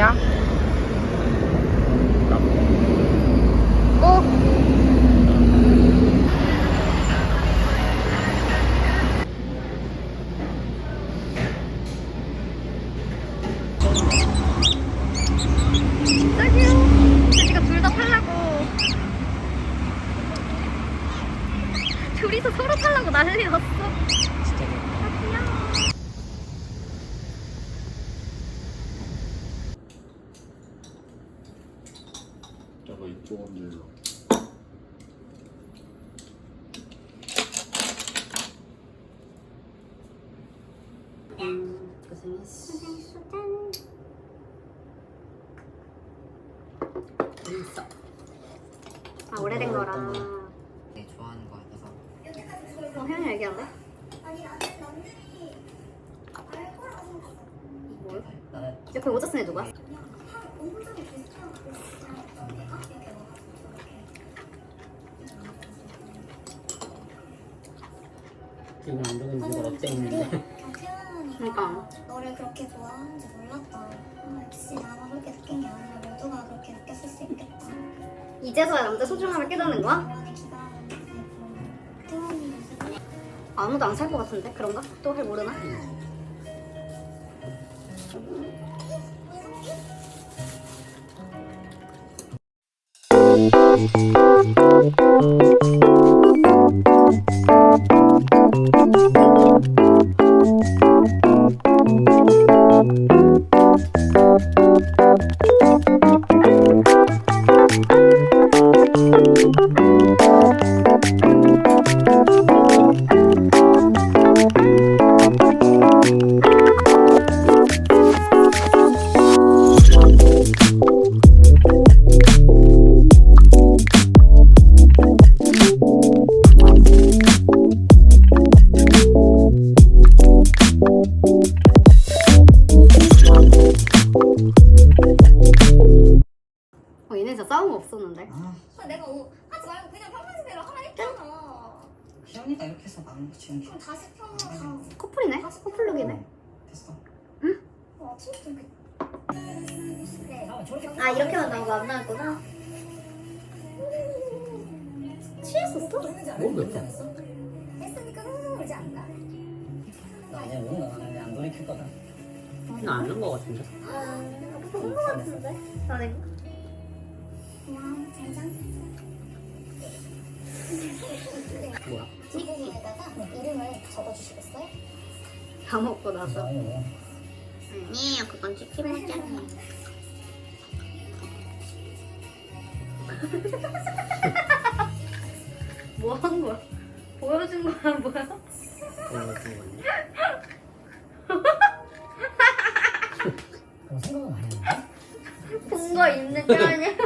뭐예요? 꼭 저기요. 저기가 둘다 타려고. 둘이서 서로 타려고 난리 났어. 음, 고생했어. 재밌어. 아 오래된 거라. 내 좋아하는 거 같아서. 어 혜연이? 나는 옆에 모자 쓴애 누가? 너를 그렇게 좋아하는지 몰랐다. 아, 역시 나만 그렇게 느낀 게 아니라 모두가 그렇게 느꼈을 수 있겠다. 이제서야 남자 소중함을 깨닫는 거야? 기다렸는데 태연이 모습이 아무도 안 살 것 같은데 그런가? 또할 모르나? 희영이가 이렇게 해서 붙이는 게 그럼 다시 커플이네? 커플룩이네 됐어. 어, 이렇게 아, 아 이렇게만 나오고 안 나왔구나 취했었어? 뭐 그랬지? 했으니까 흥얼지 않나? 나 아니야, 오늘 나는 안 돌이킬 거다. 나안 넣은 거 같은데. 본거 같은데? 나는 그냥 잘자 뭐야? 이름을 적어주시겠어요? 다 먹고 나서 아니, 아니에요 그건 치킨이잖아요 뭐 한 거야? 보여준 거야 뭐야? 그런 거 생각은 안? 본거 있는 게 아니야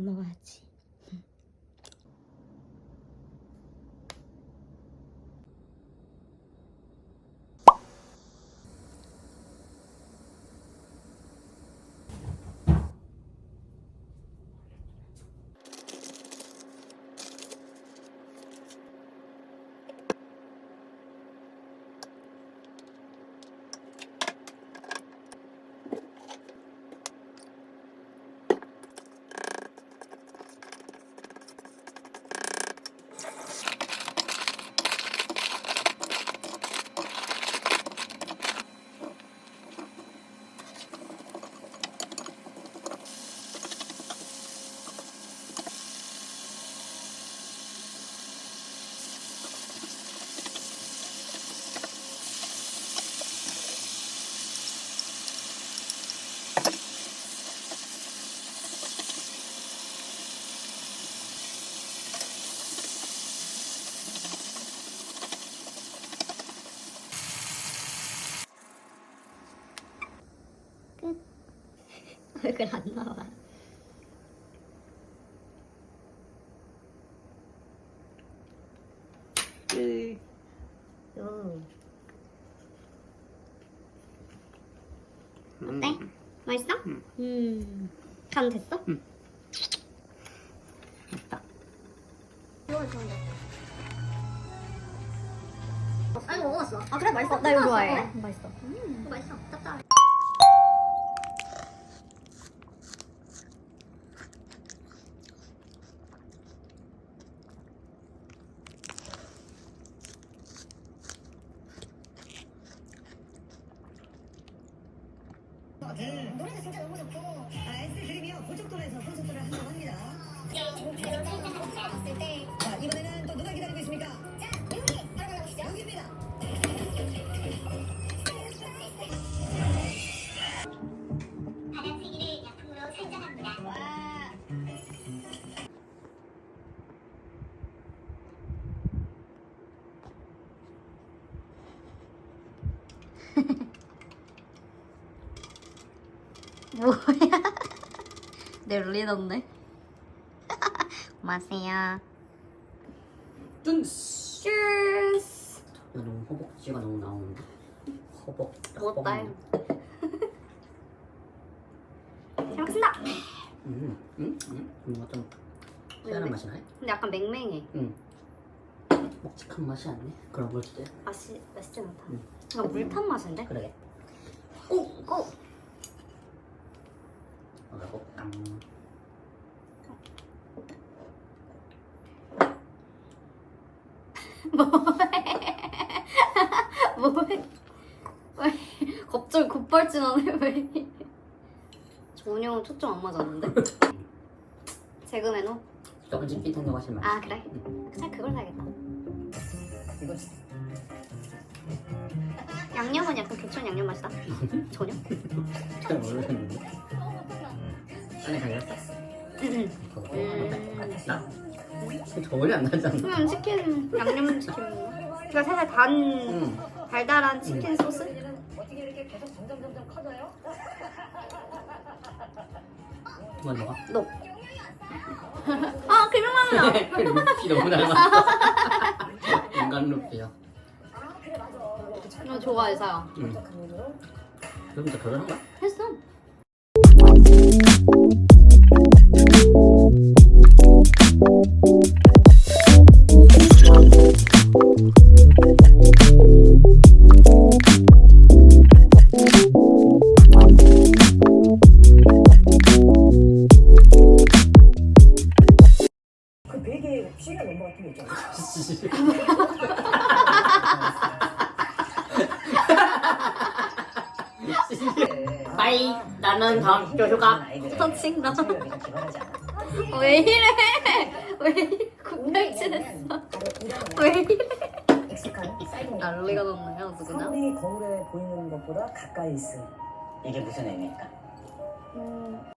밥 먹어야지. 얼굴 안 나와. 오. 어때? 맛있어? 음. 간 됐어? 아니 먹어봤어. 아 그래 맛있어. 나 이거 좋아해. 맛있어. 음. 맛있어. 짭짤해. 노래도 진짜 너무 좋고 아, SD 그림이요. 고속도로에서 콘서트를 한다고 합니다. 봤을 때자 이번에는 뭐야? 내 리더네. 마세요. 뜬스 Cheers. 이거 너무 허벅지가 너무 나오는데 허벅 어때요? 잘 먹습니다. 음, 음, 음, 뭔가 좀 네. 맛이 나네 근데 약간 맹맹해. 음 먹직한 맛이 아니네 그런 걸 기대 맛이 맛있진 않다. 음. 약간 물탄 맛인데? 그러게 오, 오. 먹어보 깜 뭐해? 왜 갑자기 급발진하네 왜? 전혀 초점 안 맞았는데? 재금해놓? 찐찐한 거 훨씬 맛있어 아 그래? 잘 그걸 사야겠다. 이거 양념은 약간 교촌 양념 맛이다. 전혀? 잘 모르겠는데 안에. 나? 전혀 안 나잖아 그냥 치킨 양념 치킨. 그러니까 살살 단 응 달달한 치킨 소스? 어떻게 이렇게 계속 점점 점점 커져요? 이건 너가 너. 아 김영남이야. 루피 너무 닮았어 인간 루피야 아 그래 맞아 나 좋아해서요. 응 그럼 더 결혼한 거야? 했어. 그 베개에 시간 넘버 같은 거 있잖아 빠이 나는 다음 주 휴가 터칭 나. 기발하지 않아 왜 이래? 왜 이래? 국물 칠했어? 왜 이래? 익숙한 사이공 난리가 났나요? 누구나. 상대 거울에 보이는 것보다 가까이 있음. 이게 무슨 의미일까? 음.